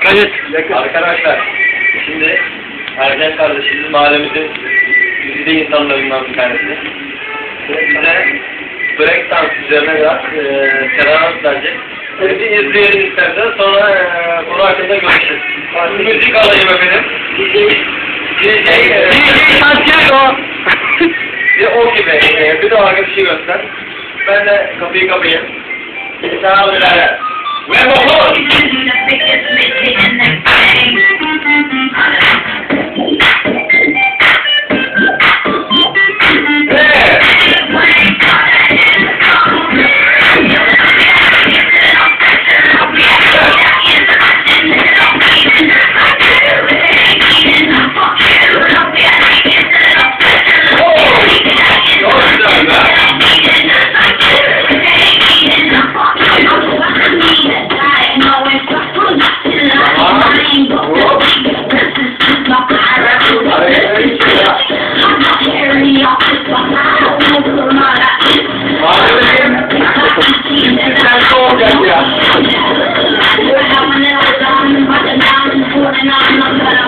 Kayıt. Arkadaşlar, şimdi Ercan kardeşimiz mahallemizin güzide insanlarından bir tanesi. Size breakdance üzerine biraz e, seans verecek. Bir izleyelim isterseniz sonra e, konu hakkında görüşürüz. Müzik alayım efendim. DJ, e, DJ Santiago. bir o gibi. E, bir de o bir şey göster. Ben de kapıyı kapayım. Sağ birader. Ve babam. Thank you.